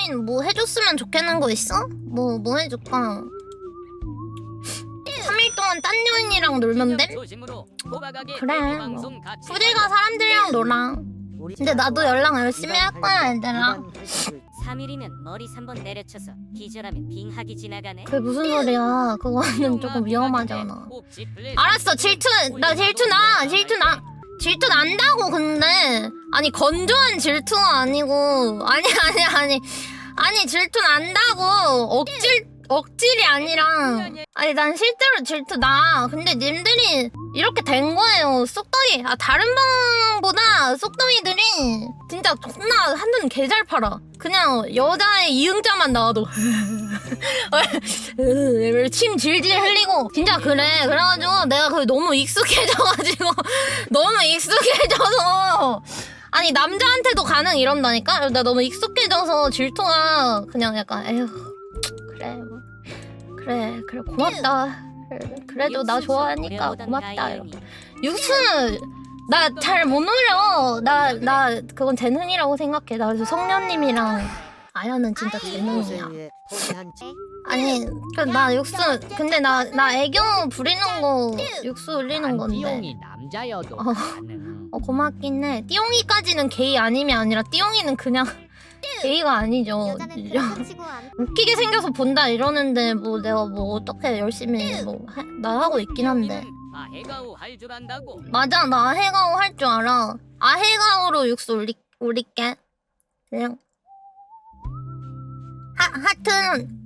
딴요인 뭐 해줬으면 좋겠는 거 있어? 뭐 뭐 해줄까? 3일 동안 딴요인이랑 놀면 돼? 그래. 뭐 후대가 사람들이랑 놀아. 근데 나도 연락 열심히 할 거야 얘들아. 3일이면 머리 3번 내려쳐서 기절하면 빙하기 지나가네. 그게 무슨 소리야? 그거는 조금 위험하잖아. 알았어 질투. 나 질투 나. 질투 나. 질투 난다고 근데 아니 건조한 질투가 아니고 아니 아니 아니 아니 질투 난다고. 억질 억질이 아니라. 아니 난 실제로 질투 나 근데 님들이 이렇게 된 거예요. 쏙덩이 아 다른 방보다 쏙덩이들이 진짜 존나 한눈 개잘 팔아. 그냥 여자의 이응자만 나와도. 침 질질 흘리고. 진짜 그래. 그래가지고 내가 그 너무 익숙해져가지고. 너무 익숙해져서 아니 남자한테도 가능 이런다니까? 나 너무 익숙해져서 질투가 그냥 약간 에휴 그래 뭐. 그래 그래 고맙다. 그래, 그래도 나 좋아하니까 고맙다 육수는 나잘 못 놀려. 나 나 그건 재능이라고 생각해. 나 그래서 성년님이랑 아야는 진짜 재능이야. 아니 그 나 육수 근데 나 나 애교 부리는 거 육수 올리는 건데. 띠용이 남자여도 어. 가능. 어 고맙긴 해. 띠용이까지는 게이 아님이 아니라 띠용이는 그냥 게이가 아니죠. 웃기게 생겨서 본다 이러는데 뭐 내가 뭐 어떻게 열심히 뭐나 하고 있긴 한데. 아 해가오 할줄 안다고. 맞아 나 아해가오 할 줄 알아. 아 해가오로 육수 올리, 올릴게. 그냥 하, 하트는